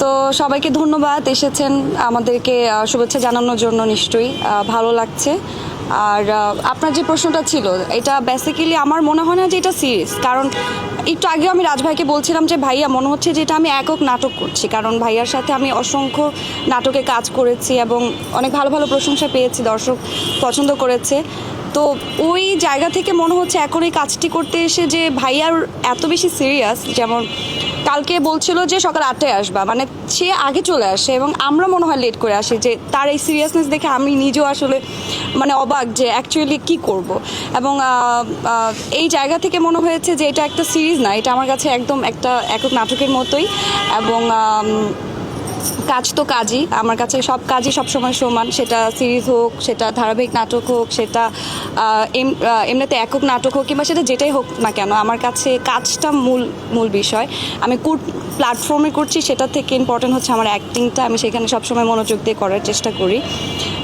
তো সবাইকে ধন্যবাদ, এসেছেন আমাদেরকে শুভেচ্ছা জানানোর জন্য নিশ্চয়ই ভালো লাগছে। আর আপনার যে প্রশ্নটা ছিল, এটা বেসিক্যালি আমার মনে হয় না যে এটা সিরিয়াস কারণ একটু আগে আমি রাজভাইকে বলছিলাম যে, ভাইয়া, মনে হচ্ছে যে এটা আমি একক নাটক করছি, কারণ ভাইয়ার সাথে আমি অসংখ্য নাটকে কাজ করেছি এবং অনেক ভালো ভালো প্রশংসা পেয়েছি, দর্শক পছন্দ করেছে। তো ওই জায়গা থেকে মনে হচ্ছে এখন এই কাজটি করতে এসে যে ভাইয়ার এত বেশি সিরিয়াস যেমন কালকে বলছিল যে সকাল আটটায় আসবা মানে সে আগে চলে আসে এবং আমরা মনে হয় লেট করে আসি যে তার এই সিরিয়াসনেস দেখে আমি নিজেও আসলে মানে অবাক যে অ্যাকচুয়ালি কি করব। এবং এই জায়গা থেকে মনে হয়েছে যে এটা একটা সিরিজ না, এটা আমার কাছে একদম একটা একক নাটকের মতোই এবং কাজ তো কাজই। আমার কাছে সব কাজই সবসময় সমান। সেটা সিরিজ হোক, সেটা ধারাবাহিক নাটক হোক, সেটা এম- এমনিতে একক নাটক হোক কিংবা সেটা যেটাই হোক না কেন, আমার কাছে কাজটা মূল মূল বিষয়। আমি কোন প্ল্যাটফর্মে করছি, সেটা থেকে ইম্পর্টেন্ট হচ্ছে আমার অ্যাক্টিংটা আমি সেখানে সবসময় মনোযোগ দিয়ে করার চেষ্টা করি।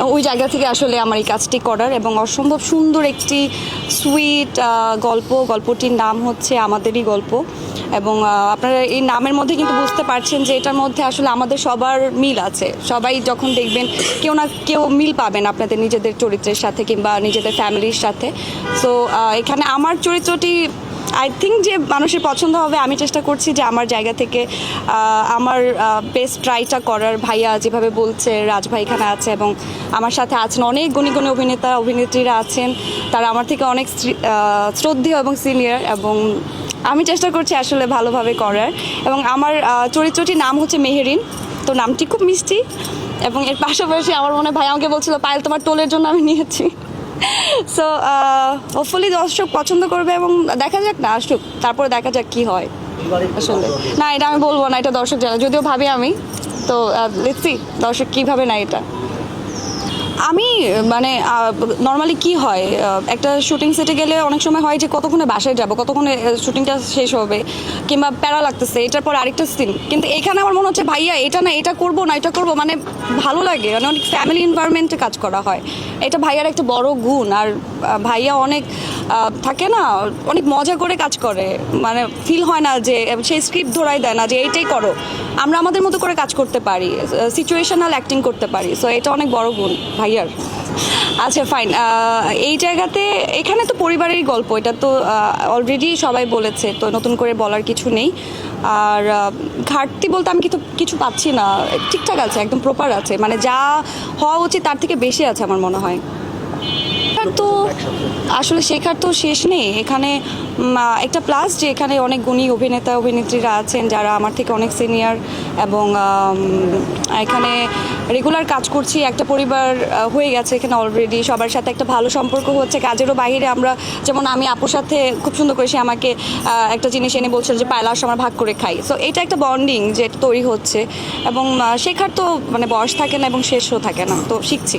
ওই জায়গা থেকে আসলে আমার এই কাজটি করার এবং অসম্ভব সুন্দর একটি সুইট গল্প। গল্পটির নাম হচ্ছে আমাদেরই গল্প। এবং আপনারা এই নামের মধ্যে কিন্তু বুঝতে পারছেন যে এটার মধ্যে আসলে আমাদের সবার মিল আছে। সবাই যখন দেখবেন কেউ না, কেউ মিল পাবেন আপনাদের নিজেদের চরিত্রের সাথে কিংবা নিজেদের ফ্যামিলির সাথে। সো এখানে আমার চরিত্রটি আই থিঙ্ক যে মানুষের পছন্দ হবে, আমি চেষ্টা করছি যে আমার জায়গা থেকে আমার বেস্ট ট্রাইটা করার। ভাইয়া যেভাবে বলছে রাজভাই এখানে আছে এবং আমার সাথে আছেন অনেক গুণী গুণী অভিনেতা, অভিনেত্রীরা আছেন। তারা আমার থেকে অনেক শ্রী- শ্রদ্ধেয় এবং সিনিয়র এবং আমি চেষ্টা করছি আসলে ভালোভাবে করার। এবং আমার চরিত্রটির নাম হচ্ছে মেহেরিন। তো নামটি খুব মিষ্টি। এবং এর পাশাপাশি আমার মনে ভাই আমাকে বলছিল, পায়েল, তোমার টোলের জন্য আমি নিয়েছি। সো হোপফুলি দর্শক পছন্দ করবে এবং দেখা যাক না আসুক, তারপরে দেখা যাক কি হয়। আসলে। না, এটা আমি বলব না, এটা দর্শক জানা, যদিও ভাবি আমি। তো দেখছি দর্শক কীভাবে না এটা। আমি মানে নর্মালি কি হয়? একটা শুটিং সেটে গেলে অনেক সময় হয় যে কতক্ষণে বাসায় যাব, কতক্ষণে শুটিংটা শেষ হবে, কিংবা প্যারা লাগতেছে, এটার পর আরেকটা সিন কিন্তু এখানে আমার মনে হচ্ছে, ভাইয়া, এটা না, এটা করব না, এটা করব। মানে ভালো লাগে মানে অনেক ফ্যামিলি এনভায়রনমেন্টে কাজ করা হয়। এটা ভাইয়ার একটা বড় গুণ, আর ভাইয়া অনেক থাকে না, অনেক মজা করে কাজ করে। মানে ফিল হয় না যে সেই স্ক্রিপ্ট ধরাই দেয় না যে, এইটাই করো। আমরা আমাদের মতো করে কাজ করতে পারি সিচুয়েশনাল অ্যাক্টিং করতে পারি। সো এটা অনেক বড় গুণ ভাইয়ার। আচ্ছা ফাইন এই জায়গাতে এখানে তো পরিবারেরই গল্প, এটা তো অলরেডি সবাই বলেছে, তো নতুন করে বলার কিছু নেই। আর ঘাটতি বলতে আমি কিন্তু কিছু পাচ্ছি না, ঠিকঠাক আছে, একদম প্রপার আছে মানে যা হওয়া উচিত তার থেকে বেশি আছে আমার মনে হয়। তো আসলে শেখার তো শেষ নেই। এখানে একটা প্লাস যে এখানে অনেক গুণী অভিনেতা, অভিনেত্রীরা আছেন যারা আমার থেকে অনেক সিনিয়র এবং এখানে রেগুলার কাজ করছি। একটা পরিবার হয়ে গেছে এখানে অলরেডি সবার সাথে একটা ভালো সম্পর্ক হচ্ছে। কাজেরও বাইরে আমরা, যেমন আমি আপুর সাথে খুব সুন্দর করে সে আমাকে একটা জিনিস এনে বলছিল যে পায়লাস আমরা ভাগ করে খাই। সো এটা একটা বন্ডিং যে তৈরি হচ্ছে। এবং শেখার তো মানে বয়স থাকে না এবং শেষও থাকে না। তো শিখছি।